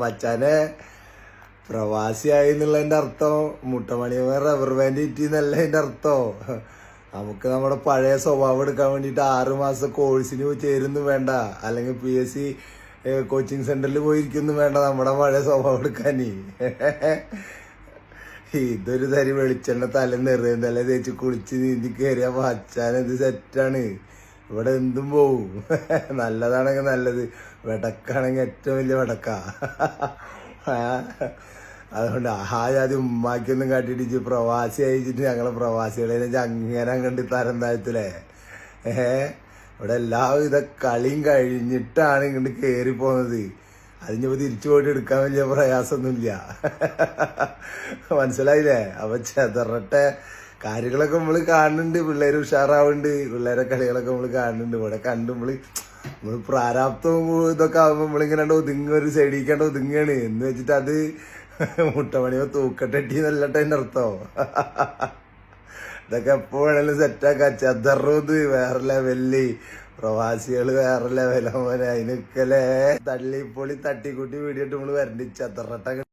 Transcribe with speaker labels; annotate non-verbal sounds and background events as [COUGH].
Speaker 1: മച്ചാനെ പ്രവാസിയായി എന്നുള്ളതിന്റെ അർത്ഥം മുട്ടമണിയമ്മ റബ്ബർ ബാൻഡ് ഇറ്റിന്നല്ല അതിന്റെ അർത്ഥം. നമുക്ക് നമ്മുടെ പഴയ സ്വഭാവം എടുക്കാൻ വേണ്ടിയിട്ട് ആറ് മാസം കോഴ്സിന് ചേരുന്നു വേണ്ട. അല്ലെങ്കിൽ പി എസ് സി കോച്ചിങ് സെന്ററിൽ പോയിരിക്കുന്നു വേണ്ട നമ്മുടെ പഴയ സ്വഭാവം എടുക്കാൻ. ഇതൊരു തരി വെളിച്ചെണ്ണ തല തല തേച്ച് കുളിച്ച് നീന്തി കയറിയ ഇത് സെറ്റാണ് ഇവിടെ എന്തും പോവും. [LAUGHS] നല്ലതാണെങ്കിൽ നല്ലത്. വെടക്കാണെങ്കിൽ ഏറ്റവും വലിയ വെടക്ക. [LAUGHS] അതുകൊണ്ട് ആ ജാതി ഉമ്മാക്കിയൊന്നും കാട്ടിയിട്ട് പ്രവാസി അയച്ചിട്ട് ഞങ്ങളെ പ്രവാസികളെ അങ്ങനെ കണ്ട് തരം താഴ്ത്തില്ലേ? ഏഹ് ഇവിടെ എല്ലാവിധ കളിയും കഴിഞ്ഞിട്ടാണ് ഇങ്ങോട്ട് കയറി പോകുന്നത് അതിനിപ്പോ തിരിച്ചു പോയിട്ട് എടുക്കാൻ വലിയ പ്രയാസമൊന്നുമില്ല. മനസ്സിലായില്ലേ? അപ്പൊ ചെതറട്ടെ. കാര്യങ്ങളൊക്കെ നമ്മൾ കാണുന്നുണ്ട്. പിള്ളേര് ഉഷാറാവുന്നുണ്ട്. പിള്ളേരെ കളികളൊക്കെ നമ്മൾ കാണുന്നുണ്ട്. ഇവിടെ കണ്ട് നമ്മൾ നമ്മൾ പ്രാരാബ്ദവും ഇതൊക്കെ ആവുമ്പോ നമ്മളിങ്ങനെ ഒതുങ്ങ ഒരു സൈഡിക്കാണ്ട് ഒതുങ്ങാണ് എന്ന് വെച്ചിട്ട് അത് മുട്ടമണിയോ തൂക്കട്ടെട്ടി എന്നല്ലട്ടെ അതിന്റെ അർത്ഥം. ഇതൊക്കെ എപ്പോ വേണേലും സെറ്റാക്കാം ചെതറത് വേറെ ലെവലിൽ പ്രവാസികൾ വേറെ ലെവലോ അതിനൊക്കെ തള്ളിപ്പൊളി തട്ടിക്കൂട്ടി വീടിയിട്ട് നമ്മൾ വരണ്ടി ചെതറട്ട